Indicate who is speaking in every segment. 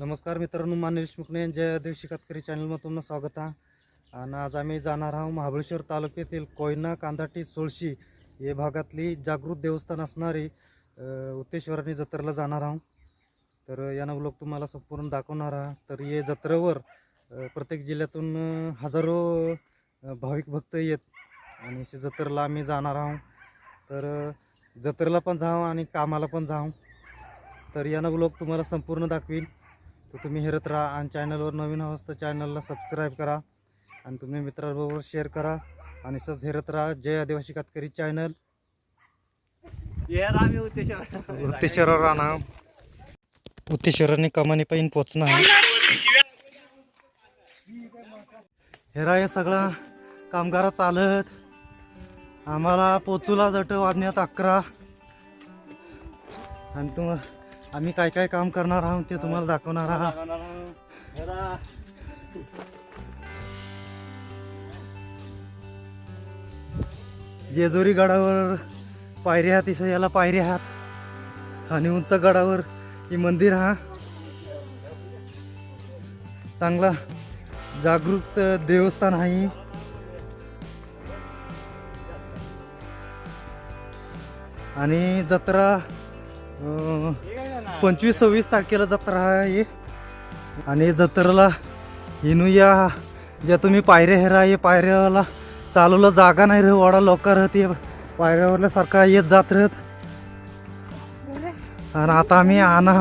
Speaker 1: नमस्कार मित्रांनो माने देशमुखने जय देवशी कातकरी चॅनलमध्ये स्वागत आहे. आणि आज आम्ही जाणार आहोत महाबळेश्वर तालुक्यातील कोयना कांदाटी सोळशी या भागातली जागृत देवस्थान असणारी अ, उत्तेश्वरानी जत्रेला जाणार आहोत. तर यानं ब्लॉग तुम्हाला संपूर्ण दाखवणार आहात तर हे जत्रेवर प्रत्येक जिल्ह्यातून हजारो भाविक भक्त येत आणि अशी जत्रेला आम्ही जाणार आहोत. तर जत्रेला पण जाऊ आणि कामाला पण जाऊ. तर यानं ब्लॉग तुम्हाला संपूर्ण दाखवीन. तर तुम्ही हेरत राहा आणि चॅनलवर नवीन आहोत तर चॅनलला सबस्क्राईब करा. आणि तुम्ही मित्रांबरोबर शेअर करा. आणि असंच हेरत राहा. जय आदिवासी कातकरी चॅनल उत्तेश्वरावर राहणार उत्तेश्वराने कमानी पाहिजे पोचणं हेरा हे सगळा कामगारा चालत. आम्हाला पोचूला जट वाजण्यात अकरा. आणि तुम आम्ही काय काय काम करणार आहोत ते तुम्हाला दाखवणार आहात. जेजुरी गडावर पायऱ्या आहात इथं याला पायऱ्या आहात. आणि उंच गडावर ही मंदिर हा. चांगला जागृत देवस्थान आहे आणि जत्रा पंचवीस सव्वीस तारखेला जत्रा आहे. आणि जत्रेला इनू या ज्या तुम्ही पायऱ्या हेरा हे पायऱ्याला चालवलं जागा नाही रे वाडा लोक राहते. पायऱ्यावरल्या सारखा येत जात राहत. आणि आता आम्ही आणा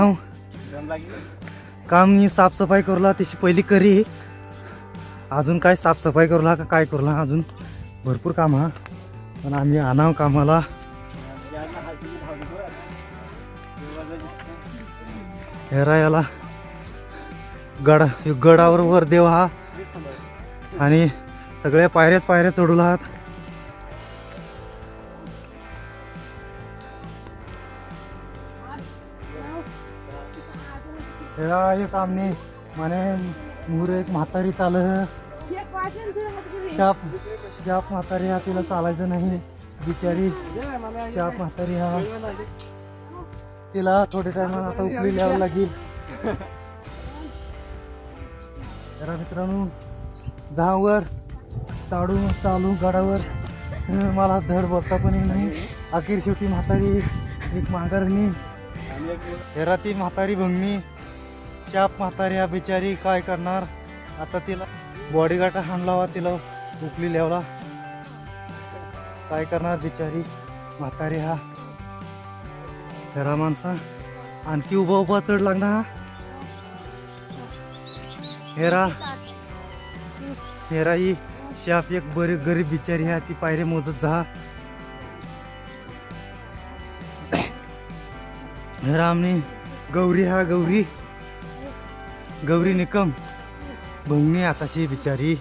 Speaker 1: काम मी साफसफाई करूला तशी पहिली करी. अजून काय साफसफाई करूला का काय करूला अजून भरपूर काम हा. पण आम्ही आणाव कामाला. हेरा याला गड गडावर वर देव हा. आणि सगळ्या पायऱ्याच पायऱ्या चढूला आहात. हेरा एक काम नाही मुर एक म्हातारी चाल शाप शाप म्हातारी हा तिला चालायचं नाही. बिचारी शाप म्हातारी हा. तिला थोड्या टायमात आता उकळी लिहावं लागेल. जरा मित्रांनो झावर चाडू चालू गडावर मला धड बोलता पण नाही. अखेर शेवटी म्हातारी एक माघारणी. घरातील ती म्हातारी भंगणी. चाप म्हातारी हा बिचारी काय करणार? आता तिला बॉडीगार्ड हाणलावा तिला उकली लिहावला. काय करणार बिचारी? म्हातारी हा. खरा माणसा आणखी उभा उभा चढ लागणार हा. हेरा. हेरा ही शाप एक बरी गरीब बिचारी हा ती पायरे मोजत जा. रामनी गौरी हा गौरी. गौरी निकम. भंगणी आकाशी बिचारी.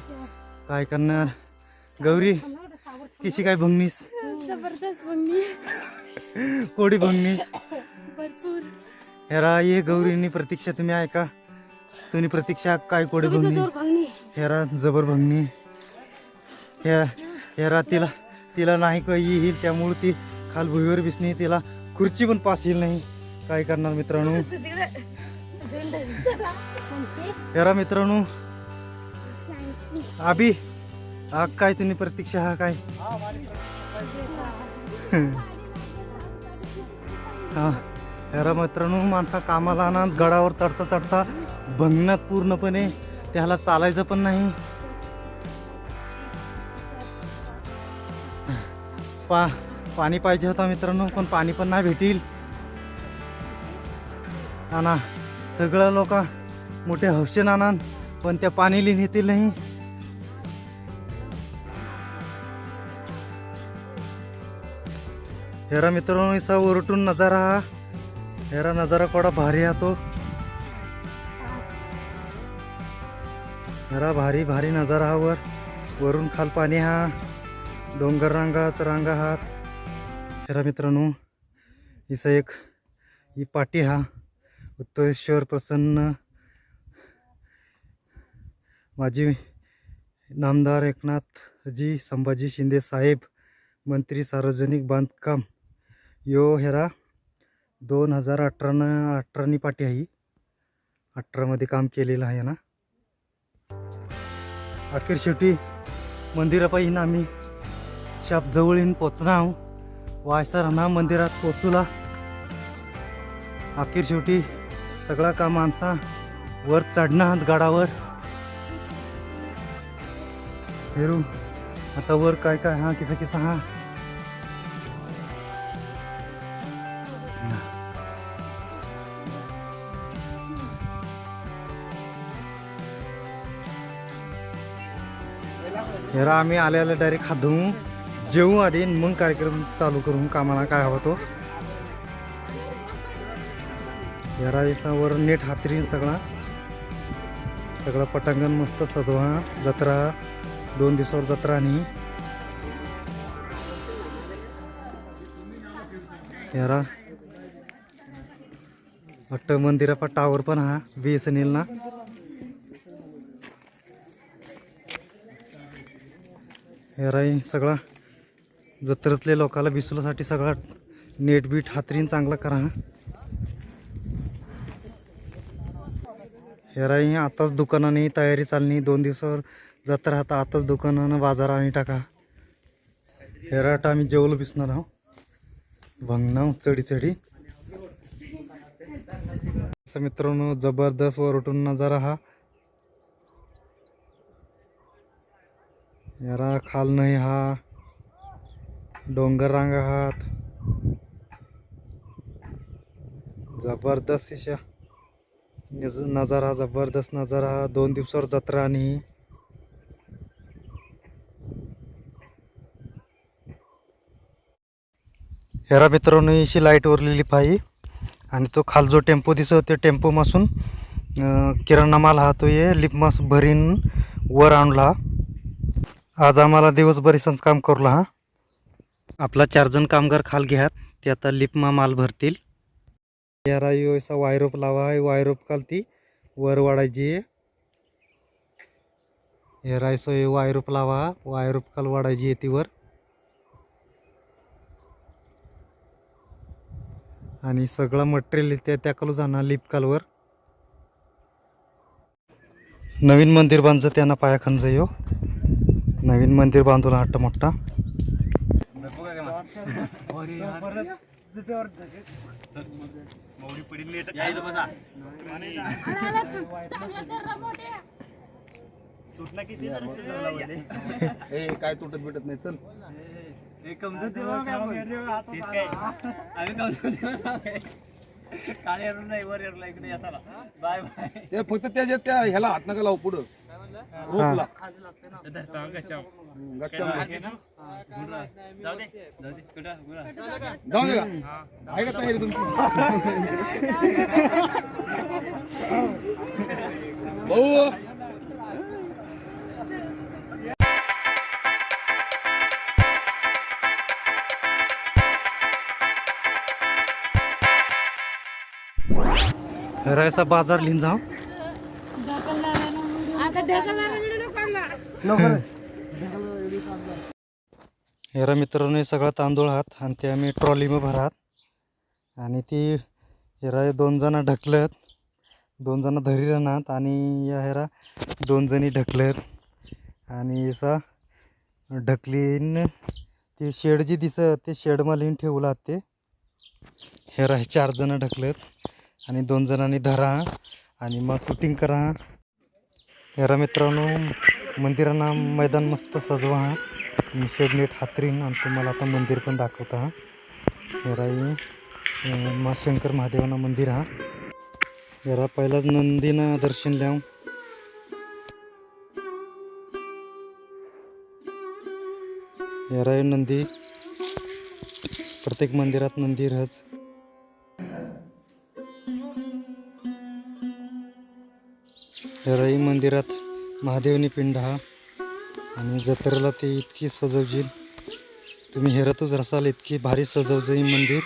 Speaker 1: काय करणार? गौरी किशी काय भंगणीस?
Speaker 2: जबरदस्त बनली
Speaker 1: कोडी भंगणीस
Speaker 2: भरपूर.
Speaker 1: हेरा ये गौरीनी प्रतीक्षा तुम्ही ऐका. तुम्ही प्रतीक्षा काय कोडी भंगणी?
Speaker 2: भांगणी.
Speaker 1: हेरा जबर भंगणी. हे हेरा तिला तिला नाही काही येईल त्यामुळे ती खाल भुईवर बिसणी तिला खुर्ची पण पास येईल नाही. काय करणार मित्रांनो? हेरा मित्रांनो. आबी हा काय तुम्ही प्रतीक्षा हा काय? हा मित्रांनो माणसा कामाला आणा गडावर चढता चढता भंगणात पूर्णपणे त्याला चालायचं पण नाही. पा पाणी पाहिजे होता मित्रांनो पण पाणी पण नाही भेटील. आणा सगळं लोक मोठे हौशेन आणा पण त्या पाणी नेतील नाही. हेरा मित्रांनो इसा ओरटून नजारा. हा हेरा नजारा कोडा भारी हा तो. हेरा भारी भारी नजारा हा वर. वरून खाल पाणी हा. डोंगर रांगाच रांगा हात हेरा मित्रांनो इसा एक ही पाटी हा. उत्तरेश्वर प्रसन्न. माझी नामदार एकनाथजी संभाजी शिंदे साहेब मंत्री सार्वजनिक बांधकाम. यो हेरा दोन हजार अठरानं अठरानी पाठी आहे अठरामध्ये काम केलेलं आहे ना. अखेर शेवटी मंदिरापायी ना आम्ही शाप जवळ येऊन पोचणार वायसरांना मंदिरात पोचूला. अखेर शेवटी सगळा काम माणसा वर चढणार गडावर. फिरू आता वर काय काय? हा किसा किसा हा. ह्याला आम्ही आले आले डायरेक्ट धुवू जेवू आधी मग कार्यक्रम चालू करून कामाला काय हवा तो. हेरा वर नेट हातरीन सगळा. सगळं पटांगण मस्त सजवा जत्रा दोन दिवसावर जत्रा आणि. यारा वाटतं मंदिरापा टावर पण हा बी एस एन एल ना हेराई सगळा जत्रेतले लोकाला बिसुलासाठी सगळा नेट बीट हातरीन चांगला करा हेराई आताच दुकानाने तयारी चालणी दोन दिवसावर जत्रा आता आताच दुकानानं बाजार आणि टाका. हेराट आम्ही जेवलो बिसणार आहो भंगनाव चढी चढी. असं मित्रांनो जबरदस्त वरटून नजारा हा. यारा खाल नाही हा. डोंगर रांग आहात जबरदस्त अशा नजारा जबरदस्त नजारा. दोन दिवसावर जत्रा आणि हेरा मित्रांनो अशी लाइट उरलेली पाहि आणि तो खाल जो टेम्पो दिसतो ते टेम्पोमासून किराणा माल हा तो ये लिपमास भरीन वर आणला. आज आम्हाला दिवसभर संच काम करला हा. आपला चार जण कामगार खाल घ्यात ते आता लिपमा माल भरतील. यारा यो असा वायरोप लावा आहे वायरोप काल ती वर वाढायची. हेरा सो वायरोप लावा वायरोप काल वाढायची आहे ती वर आणि सगळं मटेरियल त्या त्याकलू जाणार लिपकालवर नवीन मंदिर बांधचं त्यांना पायाखांच यो. नवीन मंदिर बांधूला हट्ट मोठा
Speaker 3: ए काय तुटत बिटत नाही चल ते फक्त त्याच्यात त्या ह्याला हात नका लावू पुढं. रोपला. जाऊ दे का? तुमची? भाऊ
Speaker 1: रायसा बाजार लिहिन जाऊ. हेरा मित्रांनो सगळा तांदूळ आहात आणि ते आम्ही ट्रॉलीमध्ये भरात. आणि ती हेरा दोन जण ढकलत दोन जण धरी राहणार आणि या हेरा दोन जणी ढकलत. आणि असा ढकलीन ते शेड जी दिसत ते शेडमा लिहून ठेवला ते. हेरा हे चार जण ढकलत. आणि दोन जणांनी धरा आणि मग शूटिंग करा. यारा मित्रांनो मंदिरांना मैदान मस्त सजवा. मी शेड नीट हातरीन आणि तुम्हाला आता मंदिर पण दाखवता. हेराई मा शंकर महादेवाना मंदिर हा. यारा पहिलाच नंदीना दर्शन ल्याव. हेराई नंदी प्रत्येक मंदिरात नंदी रहच रई मंदिरात महादेवनी पिंड हा. आणि जत्रेला ते इतकी सजवजील तुम्ही हेरतच रसाल इतकी भारी सजवजई मंदिर.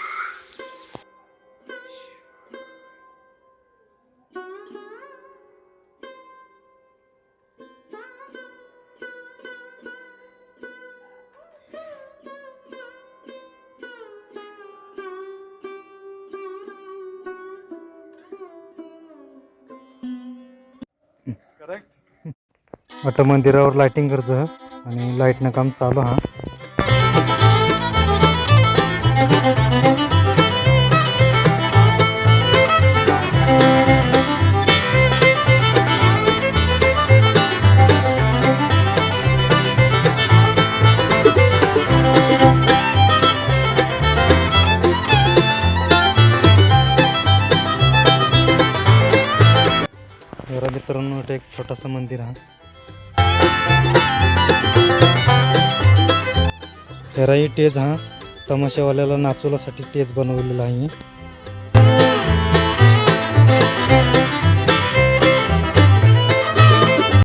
Speaker 1: आता मंदिरावर लाइटिंग करचं आणि लाईटनं काम चालू हा. मित्रांनो इथे एक छोटासा मंदिर हा तेराही टेज हा. तमाशावाल्याला नाचवल्यासाठी टेज बनवलेला आहे.